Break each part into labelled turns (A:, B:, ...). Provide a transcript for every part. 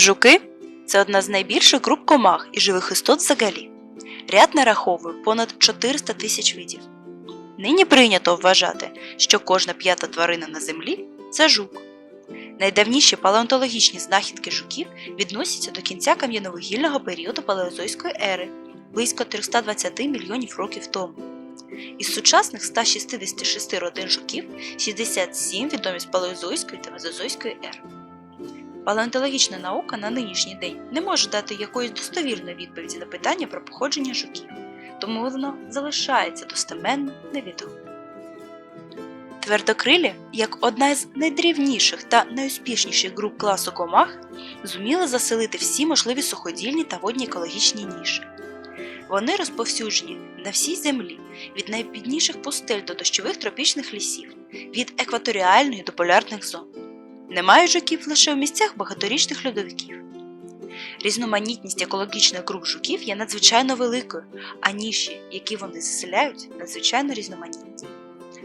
A: Жуки це одна з найбільших груп комах і живих істот взагалі. Ряд нараховує понад 400 тисяч видів. Нині прийнято вважати, що кожна п'ята тварина на землі це жук. Найдавніші палеонтологічні знахідки жуків відносяться до кінця кам'яновугільного періоду палеозойської ери близько 320 мільйонів років тому. Із сучасних 166 родин жуків 67 відомі з палеозойської та мезозойської ер. Палеонтологічна наука на нинішній день не може дати якоїсь достовірної відповіді на питання про походження жуків, тому воно залишається достеменно невідомим. Твердокрилі, як одна з найдрівніших та найуспішніших груп класу комах, зуміли заселити всі можливі суходільні та водні екологічні ніші. Вони розповсюджені на всій землі від найбідніших пустель до дощових тропічних лісів, від екваторіальної до полярних зон. Немає жуків лише у місцях багаторічних льодовиків. Різноманітність екологічних груп жуків є надзвичайно великою, а ніші, які вони заселяють, надзвичайно різноманітні.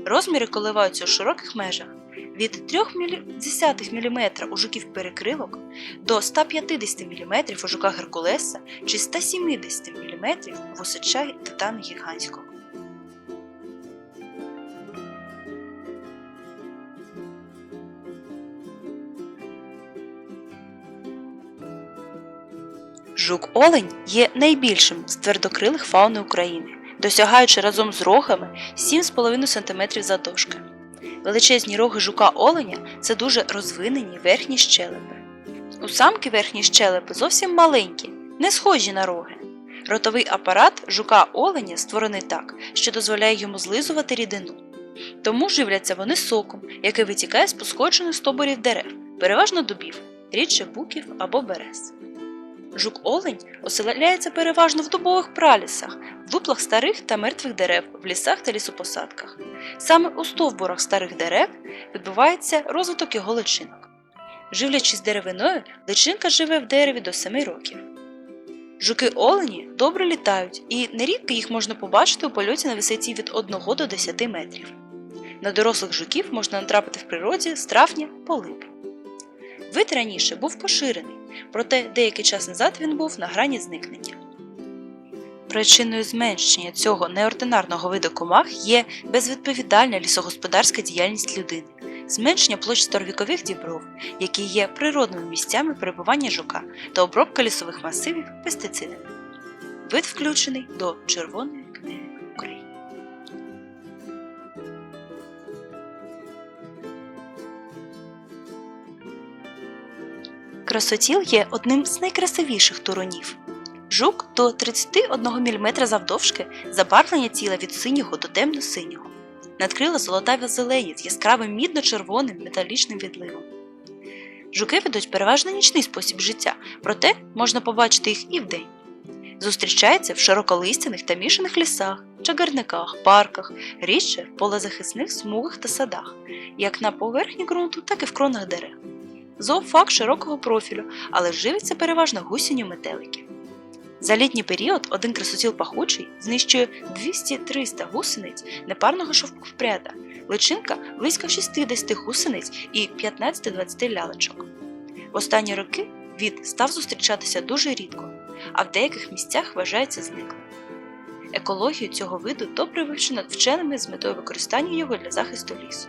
A: Розміри коливаються у широких межах від 0,3 мм у жуків перекрилок до 150 мм у жука Геркулеса чи 170 мм в осича титана гігантського. Жук-олень є найбільшим з твердокрилих фауни України, досягаючи разом з рогами 7,5 см завдовжки. Величезні роги жука-оленя це дуже розвинені верхні щелепи. У самки верхні щелепи зовсім маленькі, не схожі на роги. Ротовий апарат жука-оленя створений так, що дозволяє йому злизувати рідину. Тому живляться вони соком, який витікає з посходжених стоборів дерев, переважно дубів, рідше буків або берез. Жук-олень оселяється переважно в дубових пралісах, в дуплах старих та мертвих дерев, в лісах та лісопосадках. Саме у стовбурах старих дерев відбувається розвиток його личинок. Живлячись деревиною, личинка живе в дереві до 7 років. Жуки-олені добре літають, і нерідко їх можна побачити у польоті на висоті від 1 до 10 метрів. На дорослих жуків можна натрапити в природі з травня по липень. Вид раніше був поширений, проте деякий час назад він був на грані зникнення. Причиною зменшення цього неординарного виду комах є безвідповідальна лісогосподарська діяльність людини, зменшення площ старовікових дібров, які є природними місцями перебування жука та обробка лісових масивів пестицидами. Вид включений до Червоної Красотіл є одним з найкрасивіших турунів. Жук до 31 мм завдовжки, забарвлення тіла від синього до темно-синього. Надкрила золотаві зелені з яскравим мідно-червоним металічним відливом. Жуки ведуть переважно нічний спосіб життя, проте можна побачити їх і вдень. Зустрічаються в широколистяних та мішаних лісах, чагарниках, парках, рідше в полезахисних смугах та садах, як на поверхні ґрунту, так і в кронах дерев. Зоофак широкого профілю, але живиться переважно гусінню метеликів. За літній період один красотіл пахучий знищує 200-300 гусениць непарного шовкопряда, личинка близько 60 гусениць і 15-20 лялечок. В останні роки від став зустрічатися дуже рідко, а в деяких місцях вважається зниклим. Екологію цього виду добре вивчено вченими з метою використання його для захисту лісу.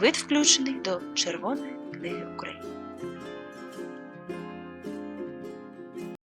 A: Вид включений до Червоної книги України.